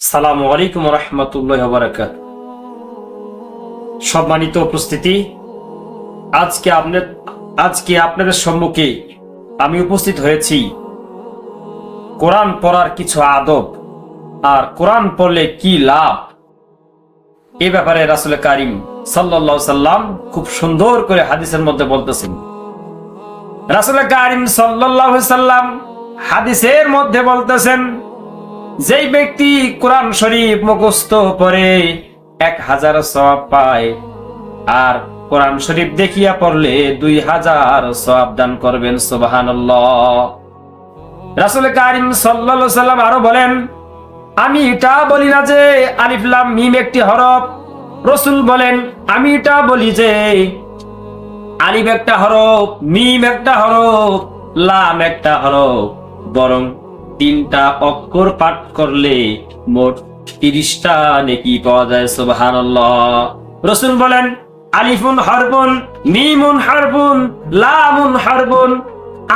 সালামু আলাইকুম রহমতুল্লাহ বারাকাত। সম্মানিত উপস্থিতি, আজকে আপনার, আজকে আপনাদের সম্মুখে আমি উপস্থিত হয়েছি কোরআন পড়ার কিছু আদব আর কোরআন পড়লে কি লাভ? এ ব্যাপারে রাসুল কারিম সাল্লাহ সাল্লাম খুব সুন্দর করে হাদিসের মধ্যে বলতেছেন। রাসুল কারিম সাল্লাহ সাল্লাম হাদিসের মধ্যে বলতেছেন যেই ব্যক্তি কোরআন শরীফ মুখস্থ পড়ে এক হাজার সব পায়। আর কোরআন শরীফ দেখিয়া পড়লে দুই হাজার সব দান করবেন সুবাহান রাসুল কারিম সাল্লা সাল্লাম আরও বলেন, আমি এটা বলি না যে আলিফলাম মিম একটি হরফ। রসুল বলেন, আমি এটা বলি যে আলিফ একটা হরফ, মিম একটা হরফ, লাম একটা হরফ, বরং তিনটা অক্ষর পাঠ করলে মোট তিরিশটা নেকি পাওয়া যায় সুবাহান রসুল বলেন, আলিফুন হরবুন মিমুন হরবুন লামুন হরবুন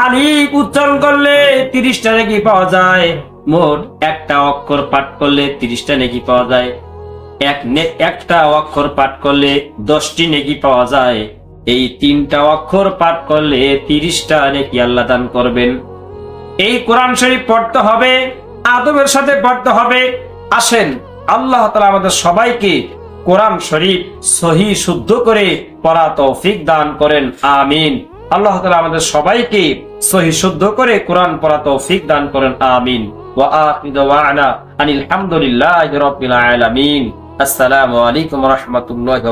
আলিফ উচ্চারণ করলে তিরিশটা নেকি পাওয়া যায়, মোট একটা অক্ষর পাঠ করলে তিরিশটা নেকি পাওয়া যায়। এক একটা অক্ষর পাঠ করলে দশটি নেকি পাওয়া যায়। এই তিনটা অক্ষর পাঠ করলে তিরিশটা নেকি আল্লাহ দান করবেন। এই কোরআন শরীফ পড়তে হবে, আদবের সাথে পড়তে হবে। আসেন, আল্লাহ তালা আমাদের সবাইকে কোরআন শরীফ সহি, শুদ্ধ করে পড়া তৌফিক দান করেন, আমিন। আল্লাহ তালা আমাদের সবাইকে সহি, শুদ্ধ করে কোরআন পড়া তৌফিক দান করেন, আমিন। ওয়া আনিল আসসালামু আলাইকুম রাহমাতুল্লাহি